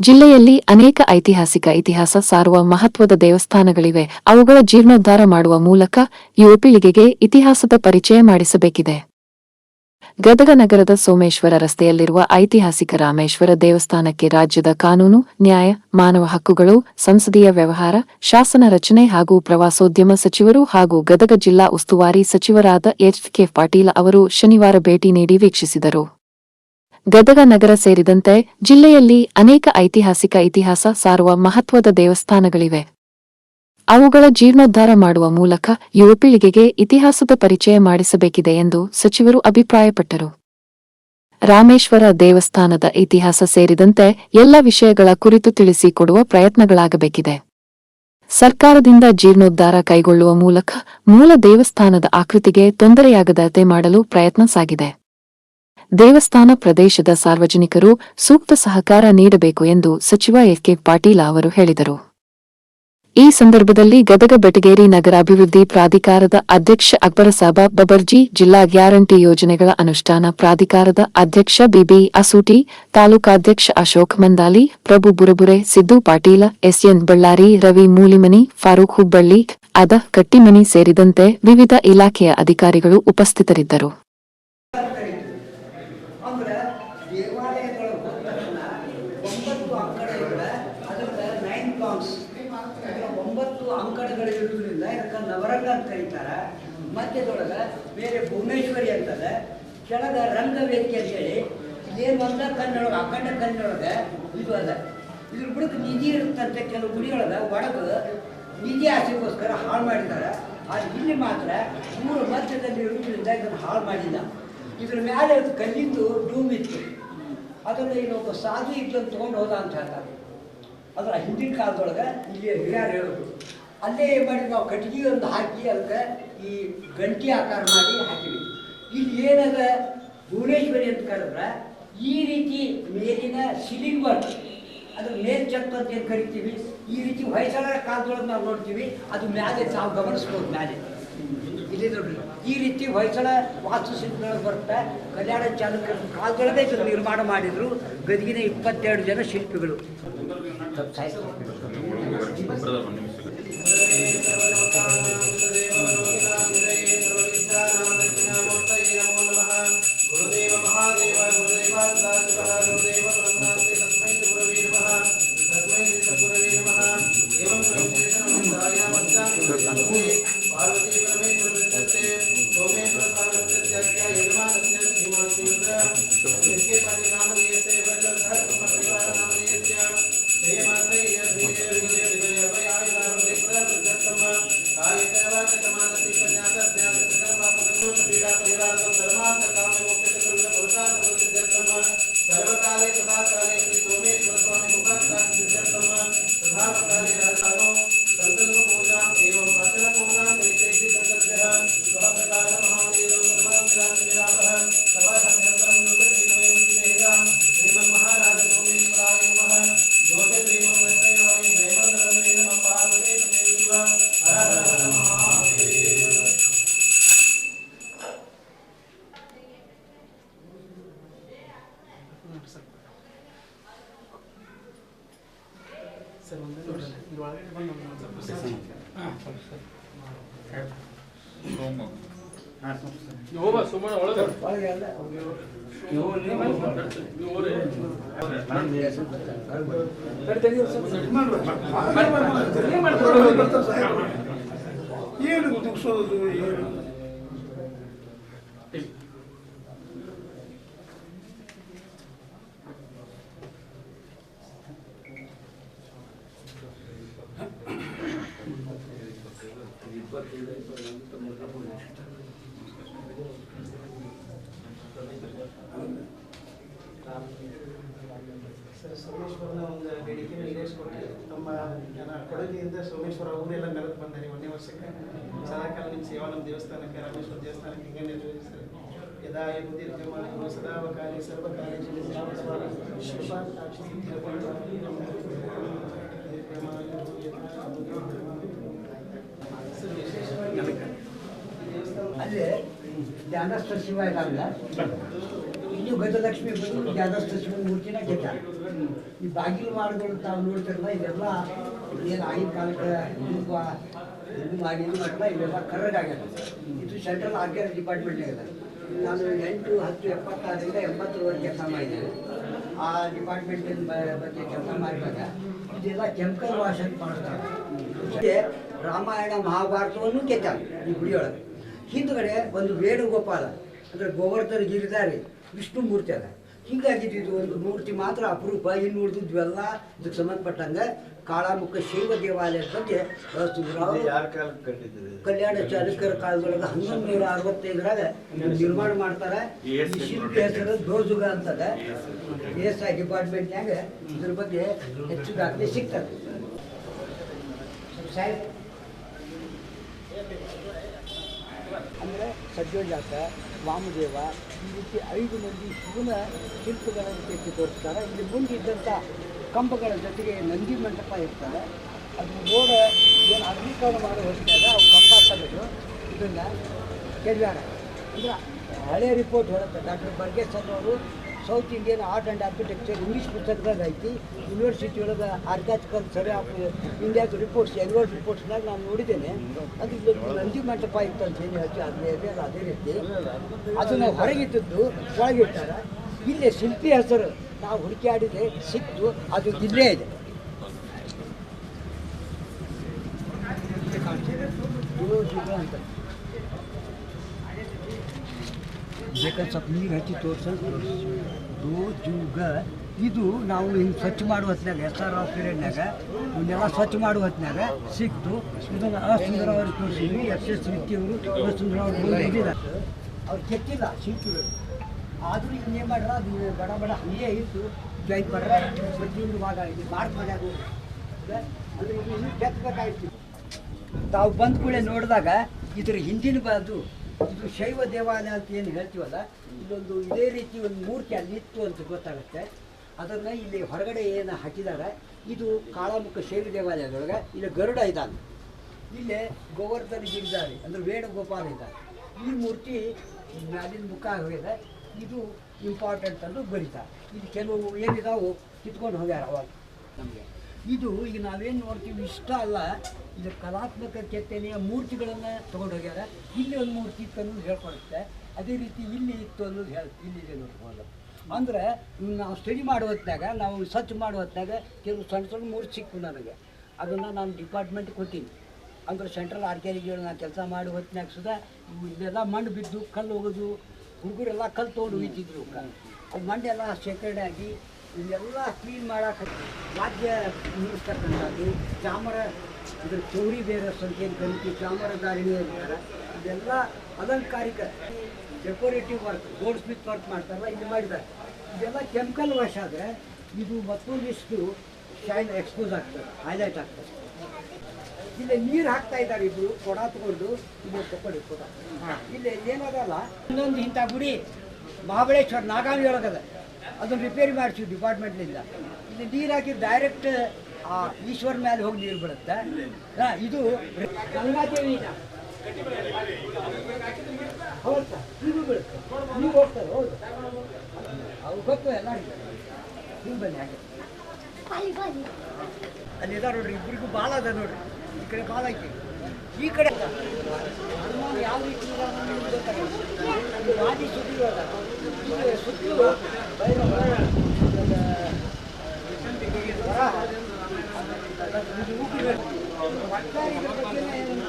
ಜಿಲ್ಲೆಯಲ್ಲಿ ಅನೇಕ ಐತಿಹಾಸಿಕ ಇತಿಹಾಸ ಸಾರುವ ಮಹತ್ವದ ದೇವಸ್ಥಾನಗಳಿವೆ. ಅವುಗಳ ಜೀರ್ಣೋದ್ಧಾರ ಮಾಡುವ ಮೂಲಕ ಯುವ ಪೀಳಿಗೆಗೆ ಇತಿಹಾಸದ ಪರಿಚಯ ಮಾಡಿಸಬೇಕಿದೆ. ಗದಗ ನಗರದ ಸೋಮೇಶ್ವರ ರಸ್ತೆಯಲ್ಲಿರುವ ಐತಿಹಾಸಿಕ ರಾಮೇಶ್ವರ ದೇವಸ್ಥಾನಕ್ಕೆ ರಾಜ್ಯದ ಕಾನೂನು, ನ್ಯಾಯ, ಮಾನವ ಹಕ್ಕುಗಳು, ಸಂಸದೀಯ ವ್ಯವಹಾರ, ಶಾಸನ ರಚನೆ ಹಾಗೂ ಪ್ರವಾಸೋದ್ಯಮ ಸಚಿವರು ಹಾಗೂ ಗದಗ ಜಿಲ್ಲಾ ಉಸ್ತುವಾರಿ ಸಚಿವರಾದ ಎಚ್ ಕೆ ಪಾಟೀಲ್ ಅವರು ಶನಿವಾರ ಭೇಟಿ ನೀಡಿ ವೀಕ್ಷಿಸಿದರು. ಗದಗ ನಗರ ಸೇರಿದಂತೆ ಜಿಲ್ಲೆಯಲ್ಲಿ ಅನೇಕ ಐತಿಹಾಸಿಕ ಇತಿಹಾಸ ಸಾರುವ ಮಹತ್ವದ ದೇವಸ್ಥಾನಗಳಿವೆ. ಅವುಗಳ ಜೀರ್ಣೋದ್ಧಾರ ಮಾಡುವ ಮೂಲಕ ಯುವಪೀಳಿಗೆಗೆ ಇತಿಹಾಸದ ಪರಿಚಯ ಮಾಡಿಸಬೇಕಿದೆ ಎಂದು ಸಚಿವರು ಅಭಿಪ್ರಾಯಪಟ್ಟರು. ರಾಮೇಶ್ವರ ದೇವಸ್ಥಾನದ ಇತಿಹಾಸ ಸೇರಿದಂತೆ ಎಲ್ಲ ವಿಷಯಗಳ ಕುರಿತು ತಿಳಿಸಿಕೊಡುವ ಪ್ರಯತ್ನಗಳಾಗಬೇಕಿದೆ. ಸರ್ಕಾರದಿಂದ ಜೀರ್ಣೋದ್ಧಾರ ಕೈಗೊಳ್ಳುವ ಮೂಲಕ ಮೂಲ ದೇವಸ್ಥಾನದ ಆಕೃತಿಗೆ ತೊಂದರೆಯಾಗದಂತೆ ಮಾಡಲು ಪ್ರಯತ್ನ ಸಾಗಿದೆ. ದೇವಸ್ಥಾನ ಪ್ರದೇಶದ ಸಾರ್ವಜನಿಕರು ಸೂಕ್ತ ಸಹಕಾರ ನೀಡಬೇಕು ಎಂದು ಸಚಿವ ಎಕೆ ಪಾಟೀಲ ಅವರು ಹೇಳಿದರು. ಈ ಸಂದರ್ಭದಲ್ಲಿ ಗದಗ ಬೆಟಗೇರಿ ನಗರಾಭಿವೃದ್ಧಿ ಪ್ರಾಧಿಕಾರದ ಅಧ್ಯಕ್ಷ ಅಕ್ಬರಸಾಬ, ಬಬರ್ಜಿ ಜಿಲ್ಲಾ ಗ್ಯಾರಂಟಿ ಯೋಜನೆಗಳ ಅನುಷ್ಠಾನ ಪ್ರಾಧಿಕಾರದ ಅಧ್ಯಕ್ಷ ಬಿಬಿ ಅಸೂಟಿ, ತಾಲೂಕಾಧ್ಯಕ್ಷ ಅಶೋಕ್ ಮಂದಾಲಿ, ಪ್ರಭು ಬುರಬುರೆ, ಸಿದ್ದು ಪಾಟೀಲ, ಎಸ್ಎನ್ ಬಳ್ಳಾರಿ, ರವಿ ಮೂಲಿಮನಿ, ಫಾರೂಕ್ ಹುಬ್ಬಳ್ಳಿ, ಅದ ಕಟ್ಟಿಮನಿ ಸೇರಿದಂತೆ ವಿವಿಧ ಇಲಾಖೆಯ ಅಧಿಕಾರಿಗಳು ಉಪಸ್ಥಿತರಿದ್ದರು ಅಂದ್ರೆ ದೇವಾಲಯಗಳು ಹೋದ ತಕ್ಷಣ ಒಂಬತ್ತು ಅಂಕಣಗಳ ಅದಕ್ಕೆ ನೈನ್ ಪ್ಲಾನ್ಸ್ ಒಂಬತ್ತು ಅಂಕಣಗಳಿರೋದ್ರಿಂದ ಇದಕ್ಕೆ ನವರಂಗ ಅಂತ ಕರೀತಾರೆ. ಮಧ್ಯದೊಳಗೆ ಬೇರೆ ಭುವನೇಶ್ವರಿ ಅಂತದೆ, ಕೆಳಗ ರಂಗವೇದಿಕೆ ಅಂತೇಳಿ ಇದೇನು ಒಂದ ಕನ್ನಡೊಳಗೆ ಅಖಂಡ ಕನ್ನಡೊಳಗೆ ಇದು ಅದ. ಇದ್ರ ಬುಡಕ್ಕೆ ನಿಧಿ ಇರುತ್ತಂತೆ ಕೆಲವು ಗುಡಿಯೊಳಗೆ, ಒಳಗೆ ನಿಧಿ ಆಸೆಗೋಸ್ಕರ ಹಾಳು ಮಾಡಿದ್ದಾರೆ ಆದ್ರೆ ಇಲ್ಲಿ ಮಾತ್ರ ಮೂರು ಮಧ್ಯದಲ್ಲಿ ಇರುವುದರಿಂದ ಇದನ್ನು ಹಾಳು ಮಾಡಿಲ್ಲ. ಇದ್ರ ಮೇಲೆ ಅದು ಕಲ್ಲಿಂದು ಡೂಮ್ ಇತ್ತು ಅದನ್ನು ಇನ್ನೊಬ್ಬ ಸಾಧು ಇದ್ದಂತ ತೊಗೊಂಡು ಹೋದ ಅಂತ ಹೇಳ್ತಾರೆ. ಅದರ ಹಿಂದಿನ ಕಾಲದೊಳಗೆ ಇಲ್ಲಿ ಹಿರಿಯರು ಹೇಳೋದು. ಅಲ್ಲೇ ಮಾಡಿ ನಾವು ಕಟ್ಟಿಗೆ ಒಂದು ಹಾಕಿ ಅದಕ್ಕೆ ಈ ಗಂಟಿ ಆಕಾರ ಮಾಡಿ ಹಾಕಿವಿ ಇಲ್ಲಿ ಏನದ? ಭುವನೇಶ್ವರಿ ಅಂತ ಕರೆದ್ರೆ ಈ ರೀತಿ ಮೇಲಿನ ಸಿಲಿಂಗ್ ವರ್ಕ್ ಅದ್ರ ಮೇಲ್ಚತ್ತು ಅಂತ ಏನು ಕರಿತೀವಿ. ಈ ರೀತಿ ಹೊಯ್ಸಳ ಕಾಲದೊಳಗೆ ನಾವು ನೋಡ್ತೀವಿ. ಅದು ಮ್ಯಾಲೆ ತಾವು ಗಮನಿಸ್ಬೋದು ಮ್ಯಾಲೆ. ಇಲ್ಲಿ ನೋಡ್ರಿ. ಈ ರೀತಿ ಹೊಯ್ಸಳ ವಾಸ್ತುಶಿಲ್ಪಗಳು ಬರ್ತಾ ಕಲ್ಯಾಣ ಚಾಲುಕ್ಯರ ಕಾಲದೊಳಗೆ ಇದನ್ನು ನಿರ್ಮಾಣ ಮಾಡಿದ್ರು. ಗದಗಿನ ಇಪ್ಪತ್ತೆರಡು ಜನ ಶಿಲ್ಪಿಗಳು. మహామంగళే రాజానో సంకల్ప పూజా ఏవం వచన పూజా చేసేసి సంకల్పః స్వప్రకార మహాదేవం బ్రహ్మగ్రామ విరామః సభాసంగతం యోగేమయం విదేహం శ్రీమన్ మహారాజ సోమేశ్వరాయ నమః జ్యోతిర్దేవం నమః నైవ నరమే నమః పార్వతే నమః హర హర నమః ಸಾಯ್ತು. ಹೋಗ ಸುಮ್ಮನೆ ಒಳಗೆ ಏನು ದುಗ್ಸೋದು ಏನು ಬೇಡಿಕೆನ ಈಡೇರಿಸ್ಕೊಟ್ಟು ತಮ್ಮ ಜನ ಕೊಡಗಿಯಿಂದ ಸೋಮೇಶ್ವರ ಊರೆಲ್ಲ ಮೆರೆದು ಬಂದಾರೆ ಒಂದೇ ವರ್ಷಕ್ಕೆ. ಸದಾಕಾಲ ನಿಮ್ಮ ಸೇವಾ ನಮ್ಮ ದೇವಸ್ಥಾನಕ್ಕೆ ರಾಮೇಶ್ವರ ದೇವಸ್ಥಾನಕ್ಕೆ ಹಿಂಗೆ ನಿರ್ವಹಿಸ್ತಾರೆ ಯದಾ ಯಗುದಿರ್ಜಮಾನ ಸದಾವಕಾಲಿ ಸರ್ವಕಾಲಿ ಸರ್ ವಿಶೇಷವಾಗಿ ಈ ದೇವಸ್ಥಾನ ಅಲ್ಲೇ ಧ್ಯಾನಸ್ಥ ಶಿವ ಇದಾವಲ್ಲ ಇನ್ನು ಗಜಲಕ್ಷ್ಮಿ ಬಂದು ಧ್ಯಾನಸ್ಥ ಶಿವ ಮೂರ್ತಿನ ಈ ಬಾಗಿಲು ಮಾಡಿದ್ರು ತಾವು ನೋಡ್ತಿರಲ್ಲ ಇದೆಲ್ಲ ಏನು ಆಗಿನ ಕಾಲಕ್ಕೆ ಇದು ಮಾಡಿ ಇದು ಮಾಡಲ್ಲ ಇವೆಲ್ಲ ಆಗ್ಯದ ಇದು ಸೆಂಟ್ರಲ್ ಆರ್ಗ್ಯಾನಿಕ್ ಡಿಪಾರ್ಟ್ಮೆಂಟ್ ಇದೆ ನಾನು ಎಂಟು, ಹತ್ತು, ಎಪ್ಪತ್ತಾರರಿಂದ ಎಂಬತ್ತರವರೆಗೆ ಕೆಲಸ ಮಾಡಿದ್ದೇನೆ ಆ ಡಿಪಾರ್ಟ್ಮೆಂಟಿನ ಬಗ್ಗೆ ಕೆಲಸ ಮಾಡಿದಾಗ ಇದೆಲ್ಲ ಕೆಮಿಕಲ್ ವಾಶ್ ಅಂತ ಮಾಡ್ತಾರೆ. ರಾಮಾಯಣ, ಮಹಾಭಾರತವನ್ನು ಕೆತ್ತಾನೆ ಈ ಗುಡಿಯೊಳಗೆ. ಹಿಂದುಗಡೆ ಒಂದು ವೇಣುಗೋಪಾಲ, ಅಂದರೆ ಗೋವರ್ಧನ ವಿಷ್ಣು ಮೂರ್ತಿ ಅದ. ಹೀಗಾಗಿ ಇದು ಒಂದು ಮೂರ್ತಿ ಮಾತ್ರ ಅಪರೂಪ. ಇನ್ನು ಉಳಿದಿದ್ವೆಲ್ಲ ಇದಕ್ಕೆ ಸಂಬಂಧಪಟ್ಟಂಗೆ ಕಾಳಾಮುಖ ಶೈವ ದೇವಾಲಯದ ಬಗ್ಗೆ ಕಲ್ಯಾಣ ಚಾಲುಕ್ಯರ ಕಾಲದೊಳಗೆ ಹನ್ನೊಂದು ನೂರ ಅರವತ್ತೈದರಾಗ ನಿರ್ಮಾಣ ಮಾಡ್ತಾರೆ. ಈ ಶಿಲ್ಪಿ ಹೆಸರು ದೋಜುಗ ಅಂತದ. ಎಸ್ ಐ ಡಿಪಾರ್ಟ್ಮೆಂಟ್ನಾಗ ಇದ್ರ ಬಗ್ಗೆ ಹೆಚ್ಚು ದಾಖಲೆ ಸಿಗ್ತದೆ. ಸಾಹೇಬ್ ಅಂದರೆ ಸಜ್ಜೋಜಾತ ವಾಮದೇವ, ಈ ರೀತಿ ಐದು ಮಂದಿ ಶಿವನ ಶಿಲ್ಪಗಳನ್ನು ಕೆತ್ತಿ ತೋರಿಸ್ತಾರೆ. ಇಲ್ಲಿ ಮುಂದೆ ಇದ್ದಂಥ ಕಂಬಗಳ ಜೊತೆಗೆ ನಂದಿ ಮಂಟಪ ಇರ್ತಾರೆ ಅದು ಓಡ ಏನು ಅಗ್ನಿಕರಣ ಮಾಡೋ ಹೊತ್ತಾಗ ಅವು ಕಂಬ ತೆಗೆದು ಇದನ್ನು ಕೆಲವಾರ ಅಂದ್ರೆ ಹಳೆ ರಿಪೋರ್ಟ್ ಹೇಳುತ್ತೆ. ಡಾಕ್ಟರ್ ಬರ್ಗೇಶ್ ಅವರು south Indian art and architecture English ಪುಸ್ತಕದಾಗ ಐತಿ. ಯೂನಿವರ್ಸಿಟಿ ಒಳಗೆ ಆರ್ಕಾಚಿಕಲ್ ಸರ್ವೆ ಆಫ್ ಇಂಡಿಯಾದ ರಿಪೋರ್ಟ್ಸ್ ಎನ್ವರ್ಡ್ ರಿಪೋರ್ಟ್ಸ್ನಾಗ ನಾನು ನೋಡಿದ್ದೇನೆ. ಅದು ನಂದಿ ಮಂಟಪ ಇತ್ತು ಅಂತ ಹೇಳಿ ಹಚ್ಚಿ ಅದೇ ಇದೆ ಅದು ಅದೇ ರೀತಿ. ಅದನ್ನು ಹೊರಗಿದ್ದದ್ದು ಒಳಗಿಟ್ಟಾರ ಇಲ್ಲೇ ಶಿಲ್ಪಿ ಹೆಸರು ನಾವು ಹುಡುಕಾಡಿದ್ರೆ ಸಿಕ್ತು. ಅದು ಇಲ್ಲೇ ಇದೆ. ಅಂತ. ಬೇಕಾದ್ರೆ ಸ್ವಲ್ಪ ನೀರು ಹಚ್ಚಿ ತೋರಿಸೋದು ಜೂಗ. ಇದು ನಾವು ಹಿಂಗೆ ಸ್ವಚ್ಛ ಮಾಡುವ ಹೊತ್ತಿನಾಗ ಎಸ್ ಆರ್ ಆಫ್ ಪೀರಿಯಡ್ನಾಗ ಇವನ್ನೆಲ್ಲ ಸ್ವಚ್ಛ ಮಾಡುವ ಹೊತ್ತಿನಾಗ ಸಿಕ್ತು. ಇದನ್ನು ಅಸುಂದರವಾಗಿ ತೋರಿಸಿದ್ವಿ, ಎಸ್ ಎಸ್ ವ್ಯಕ್ತಿಯವರು ಅಸುಂದರವಾಗಿ ಬಂದಿದ್ದಾರೆ. ಅವ್ರು ಕೆತ್ತಿಲ್ಲ ಸಿಕ್ತು ಆದರೂ ಇನ್ನೇನು ಮಾಡ್ರ, ಅದು ಬಡ ಬಡ ಹಂಗೆ ಇತ್ತು. ಜೈ ಮಾಡ್ರೆ ಪ್ರತಿಯೊಂದು ಭಾಗ ಇದು ಇನ್ನೂ ಕೆತ್ತಬೇಕಾಗಿತ್ತು ತಾವು ಬಂದ ಕೂಡ ನೋಡಿದಾಗ ಇದ್ರ ಹಿಂದಿನ ಬಾದು ಇದು ಶೈವ ದೇವಾಲಯ ಅಂತ ಏನು ಹೇಳ್ತೀವಲ್ಲ ಇದೊಂದು ಇದೇ ರೀತಿ ಒಂದು ಮೂರ್ತಿ ಅಲ್ಲಿತ್ತು ಅಂತ ಗೊತ್ತಾಗುತ್ತೆ. ಅದನ್ನು ಇಲ್ಲಿ ಹೊರಗಡೆ ಏನು ಹಾಕಿದ್ದಾರೆ ಇದು ಕಾಳಾಮುಖ ಶೈವ ದೇವಾಲಯದೊಳಗೆ, ಇಲ್ಲಿ ಗರುಡ ಇದ್ದಾನೆ. ಇಲ್ಲೇ ಗೋವರ್ಧನ ಗಿರಿಧಾರಿ ಅಂದರೆ ವೇಣುಗೋಪಾಲ ಇದ್ದಾರೆ. ಈ ಮೂರ್ತಿ ಮ್ಯಾಲಿನ ಮುಖ ಹೋಗಿದೆ. ಇದು ಇಂಪಾರ್ಟೆಂಟ್ ಅಂತ ಬರೀತಾರೆ ಇದು ಕೆಲವು ಏನಿದಾವು ಕಿತ್ಕೊಂಡು ಹೋಗ್ಯಾರ ಅವಾಗ ನಮಗೆ. ಇದು ಈಗ ನಾವೇನು ನೋಡ್ತೀವಿ ಇಷ್ಟ ಅಲ್ಲ. ಇದು ಕಲಾತ್ಮಕ ಕೆತ್ತನೆಯ ಮೂರ್ತಿಗಳನ್ನು ತೊಗೊಂಡೋಗ್ಯಾರ. ಇಲ್ಲಿ ಒಂದು ಮೂರ್ತಿ ಇತ್ತು ಅನ್ನೋದು ಹೇಳ್ಕೊಡುತ್ತೆ ಅದೇ ರೀತಿ ಇಲ್ಲಿ ಇತ್ತು ಅನ್ನೋದು ಹೇಳಿ, ಇಲ್ಲಿದೆ ನೋಡ್ಬೋದು ಅಂದರೆ ನಾವು ಸ್ಟಡಿ ಮಾಡೋ ಹೊತ್ನಾಗ ನಾವು ಸ್ವಚ್ಛ ಮಾಡೋ ಹೊತ್ನಾಗ ಕೆಲವು ಸಣ್ಣ ಸಣ್ಣ ಮೂರ್ತಿ ಸಿಕ್ಕು ನನಗೆ. ಅದನ್ನು ನಾನು ಡಿಪಾರ್ಟ್ಮೆಂಟ್ ಕೊಟ್ಟಿನಿ. ಅಂದ್ರೆ ಸೆಂಟ್ರಲ್ ಆರ್ಕಿಯಾಲಜಿಗಳು ನಾನು ಕೆಲಸ ಮಾಡೋ ಹೊತ್ತಿನಾಗ ಸುಧಾ ಇದೆಲ್ಲ ಮಣ್ಣು ಬಿದ್ದು ಕಲ್ಲು ಹೋಗೋದು ಹುಡುಗರೆಲ್ಲ ಕಲ್ಲು ತೊಗೊಂಡು ಹೋಗ್ತಿದ್ರು ಮಣ್ಣೆಲ್ಲ ಶೇಖರಣೆ ಆಗಿ ಇವೆಲ್ಲ ಕ್ಲೀನ್ ಮಾಡಕ್ಕೆ ವಾದ್ಯ ನುಡಿಸ್ತಕ್ಕಂಥದ್ದು ಚಾಮರ ಇದ್ರ ಚೌರಿ ಬೇರೆ ಸಂಖ್ಯೆ ಕಲಿತು ಚಾಮರದಾರಿಣಿ ಅಂತಾರೆ. ಇದೆಲ್ಲ ಅಲಂಕಾರಿಕ decorative work gold Smith work ಮಾಡ್ತಾರಲ್ಲ ಇಲ್ಲಿ ಮಾಡಿದ್ದಾರೆ. ಇದೆಲ್ಲ ಕೆಮಿಕಲ್ ವಾಶ್ ಆದರೆ ಇದು ಮತ್ತೊಂದಿಷ್ಟು ಶೈನ್ ಎಕ್ಸ್ಪೋಸ್ ಆಗ್ತದೆ ಹೈಲೈಟ್ ಆಗ್ತದೆ. ಇಲ್ಲಿ ನೀರು ಹಾಕ್ತಾ ಇದ್ದಾರೆ ಇಬ್ರು ಕೊಡ ತಗೊಂಡು ಇದು ತಗೊಳ್ಳಿ ಕೊಡ ಇಲ್ಲಿ ಏನದಲ್ಲ ಇನ್ನೊಂದು ಇಂಥ ಗುಡಿ ಮಹಾಬಳೇಶ್ವರ ನಾಗಾವಿ ಒಳಗದ. ಅದನ್ನು ರಿಪೇರಿ ಮಾಡಿಸಿ ಡಿಪಾರ್ಟ್ಮೆಂಟ್ನಿಂದ ಇಲ್ಲಿ ನೀರು ಹಾಕಿ ಡೈರೆಕ್ಟ್ ಆ ಈಶ್ವರ ಮೇಲೆ ಹೋಗಿ ನೀರು ಬಿಡುತ್ತೆ ಹಾ, ಇದು ಗಂಗಾದೇವಿ ಹೌದು ನೀವು ಎಲ್ಲ ನೋಡ್ರಿ ಇಬ್ಬರಿಗೂ ಭಾಳ ಅದ ನೋಡ್ರಿ. ಈ ಕಡೆ ಕಾಲ್ ಐತಿ. ಈ ಕಡೆ ಹನುಮಾನ್ ಯಾವ ರೀತಿ ಗಾದಿ ಇದು ಉಗ್ರ. ಒಟ್ಟಾರೆ ಇದ್ರ